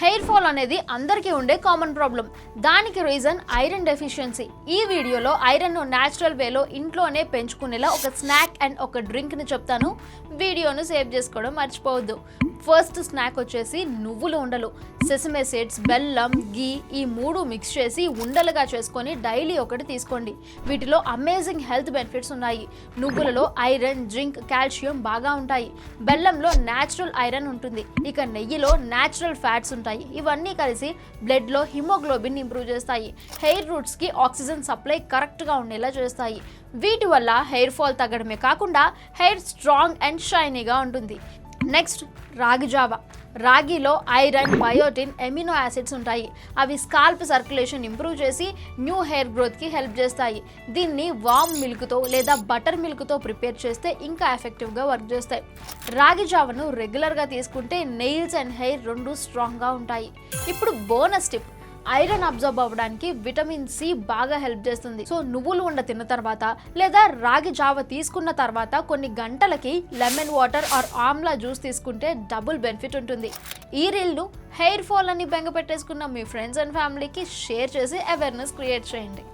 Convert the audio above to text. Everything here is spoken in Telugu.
హెయిర్ ఫాల్ అనేది అందరికీ ఉండే కామన్ ప్రాబ్లం. దానికి రీజన్ ఐరన్ డెఫిషియన్సీ ఈ వీడియోలో ఐరన్ న్యాచురల్ వేలో ఇంట్లోనే పెంచుకునేలా ఒక స్నాక్ అండ్ ఒక డ్రింక్ని చెప్తాను. వీడియోను సేవ్ చేసుకోవడం మర్చిపోవద్దు. ఫస్ట్ స్నాక్ వచ్చేసి నువ్వులు ఉండలు సెసమే సీడ్స్ బెల్లం గీ ఈ మూడు మిక్స్ చేసి ఉండలుగా చేసుకొని డైలీ ఒకటి తీసుకోండి. వీటిలో అమేజింగ్ హెల్త్ బెనిఫిట్స్ ఉన్నాయి. నువ్వులలో ఐరన్ జింక్ కాల్షియం బాగా ఉంటాయి. బెల్లంలో న్యాచురల్ ఐరన్ ఉంటుంది. ఇక నెయ్యిలో న్యాచురల్ ఫ్యాట్స్ ఉంటాయి. ఇవన్నీ కలిసి బ్లడ్లో హిమోగ్లోబిన్ ఇంప్రూవ్ చేస్తాయి. హెయిర్ రూట్స్కి ఆక్సిజన్ సప్లై కరెక్ట్గా ఉండేలా చేస్తాయి. వీటి వల్ల హెయిర్ ఫాల్ తగ్గడమే కాకుండా హెయిర్ స్ట్రాంగ్ అండ్ షైనీగా ఉంటుంది. నెక్స్ట్ రాగి జావ. రాగిలో ఐరన్ బయోటిన్ ఎమినో యాసిడ్స్ ఉంటాయి. అవి స్కాల్ప్ సర్క్యులేషన్ ఇంప్రూవ్ చేసి న్యూ హెయిర్ గ్రోత్కి హెల్ప్ చేస్తాయి. దీన్ని వామ్ మిల్క్తో లేదా బటర్ మిల్క్తో ప్రిపేర్ చేస్తే ఇంకా ఎఫెక్టివ్గా వర్క్ చేస్తాయి. రాగి జావను రెగ్యులర్గా తీసుకుంటే నెయిల్స్ అండ్ హెయిర్ రెండు స్ట్రాంగ్గా ఉంటాయి. ఇప్పుడు బోనస్ టిప్. ఐరన్ అబ్జర్బ్ అవ్వడానికి విటమిన్ సి బాగా హెల్ప్ చేస్తుంది. సో నువ్వులు ఉండ తిన్న తర్వాత లేదా రాగి జావ తీసుకున్న తర్వాత కొన్ని గంటలకి lemon water or amla juice తీసుకుంటే డబుల్ బెనిఫిట్ ఉంటుంది. ఈ రీల్ను హెయిర్ ఫాల్ అని బెంగ పెట్టేసుకున్న మీ ఫ్రెండ్స్ అండ్ ఫ్యామిలీకి షేర్ చేసి అవేర్నెస్ క్రియేట్ చేయండి.